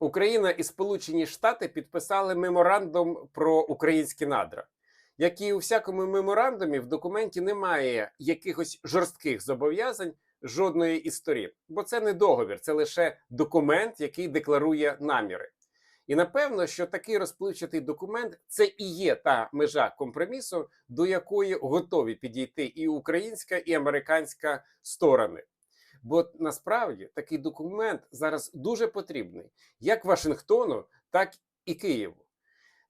Україна і Сполучені Штати підписали меморандум про українські надра. Як і у всякому меморандумі, в документі немає якихось жорстких зобов'язань жодної із сторін, бо це не договір, це лише документ, який декларує наміри. І напевно, що такий розпливчатий документ це і є та межа компромісу, до якої готові підійти і українська, і американська сторони. Бо насправді такий документ зараз дуже потрібний як Вашингтону, так і Києву.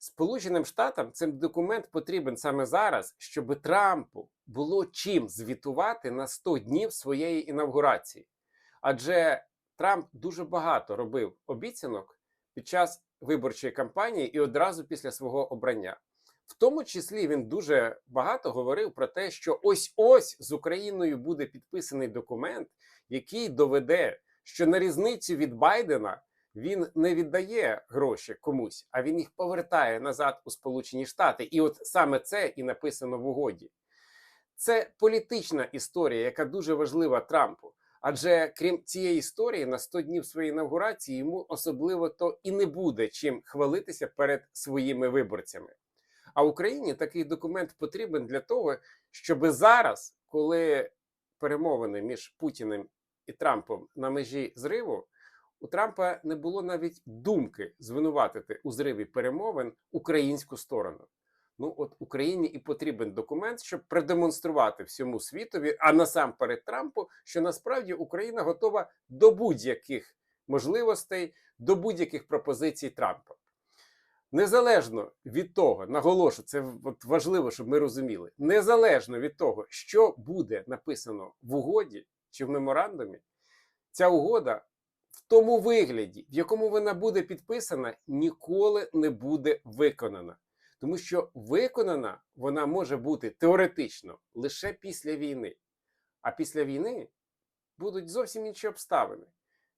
Сполученим Штатам цим документ потрібен саме зараз, щоб Трампу було чим звітувати на 100 днів своєї інавгурації. Адже Трамп дуже багато робив обіцянок під час виборчої кампанії і одразу після свого обрання. Тому числі він дуже багато говорив про те, що ось ось з Україною буде підписаний документ, який доведе, що на різницю від Байдена він не віддає гроші комусь, а він їх повертає назад у Сполучені Штати. І от саме це і написано в угоді. Це політична історія, яка дуже важлива Трампу. Адже крім цієї історії, на 100 днів своєї інавгурації йому особливо то і не буде чим хвалитися перед своїми виборцями. А Україні такий документ потрібен для того, щоб зараз, коли перемовини між Путіним і Трампом на межі зриву, у Трампа не було навіть думки звинуватити у зриві перемовин українську сторону. Ну, от Україні і потрібен документ, щоб продемонструвати всьому світові, а насамперед Трампу, що насправді Україна готова до будь-яких можливостей, до будь-яких пропозицій Трампа. Незалежно від того, наголошу, це от важливо, щоб ми розуміли. Незалежно від того, що буде написано в угоді чи в меморандумі, ця угода в тому вигляді, в якому вона буде підписана, ніколи не буде виконана. Тому що виконана вона може бути теоретично лише після війни. А після війни будуть зовсім інші обставини.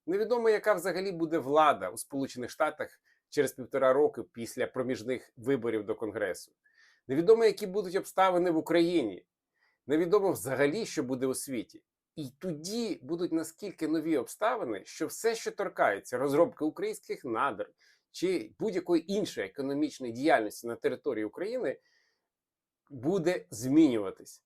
Невідомо, яка взагалі буде влада у Сполучених Штатах через півтора року після проміжних виборів до Конгресу. Невідомо, які будуть обставини в Україні. Невідомо взагалі, що буде у світі. І тоді будуть наскільки нові обставини, що все, що торкається розробки українських надр чи будь-якої іншої економічної діяльності на території України, буде змінюватись.